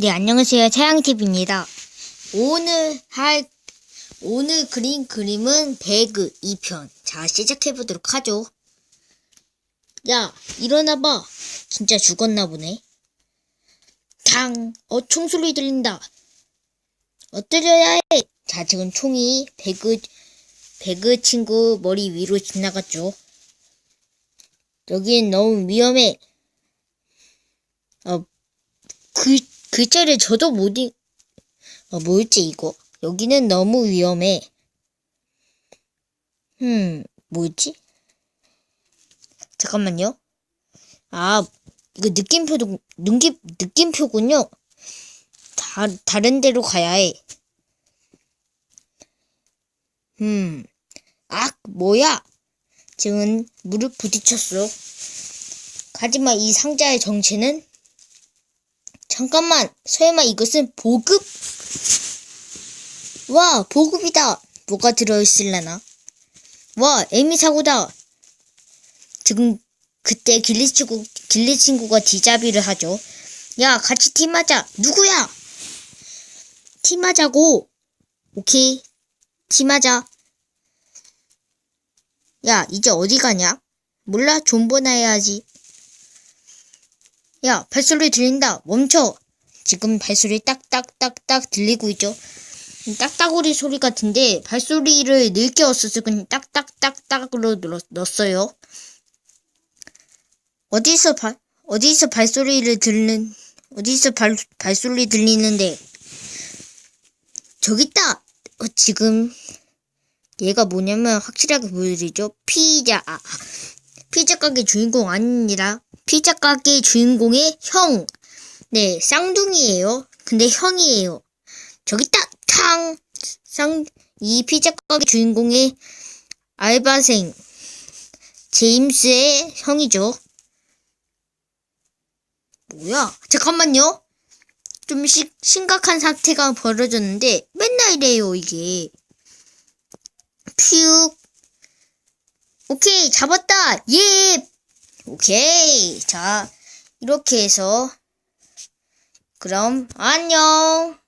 네, 안녕하세요. 태양TV입니다. 오늘 할, 오늘 그린 그림은 배그 2편. 자, 시작해보도록 하죠. 야, 일어나봐. 진짜 죽었나 보네. 당, 어, 총소리 들린다. 엎드려야 해. 자, 지금 총이 배그, 배그 친구 머리 위로 지나갔죠. 여긴 너무 위험해. 어, 그, 글자를 저도 못 읽, 어, 뭐였지, 이거? 여기는 너무 위험해. 음, 뭐였지? 잠깐만요. 아, 이거 느낌표도, 느낌, 느낌표군요. 다, 다른 데로 가야 해. 음, 아, 뭐야? 지금 무릎 부딪혔어. 하지만 이 상자의 정체는 잠깐만, 설마 이것은 보급? 와, 보급이다. 뭐가 들어있을라나? 와, 에미 사고다. 지금 그때 길리 친구, 길리 친구가 디자비를 하죠. 야, 같이 팀하자. 누구야? 팀하자고. 오케이. 팀하자. 야, 이제 어디 가냐? 몰라, 존버나 해야지. 야, 발소리 들린다. 멈춰. 지금 발소리 딱딱딱딱 들리고 있죠. 딱따구리 소리 같은데 발소리를 늦게 없어서 그냥 딱딱딱딱으로 넣- 넣었어요. 어디서 발 어디서 발소리를 들는 어디서 발 발소리 들리는데 저기 있다. 어, 지금 얘가 뭐냐면 확실하게 보여드리죠. 피자 아, 피자 가게 주인공 아니라 피자 가게 주인공의 형. 네, 쌍둥이에요. 근데 형이에요. 저기 있다. 탕. 쌍, 이 피자 가게 주인공의 알바생. 제임스의 형이죠. 뭐야? 잠깐만요. 좀 시, 심각한 사태가 벌어졌는데 맨날 이래요, 이게. 퓨. 오케이, 잡았다. 예. 오케이. 자, 이렇게 해서 그럼 안녕.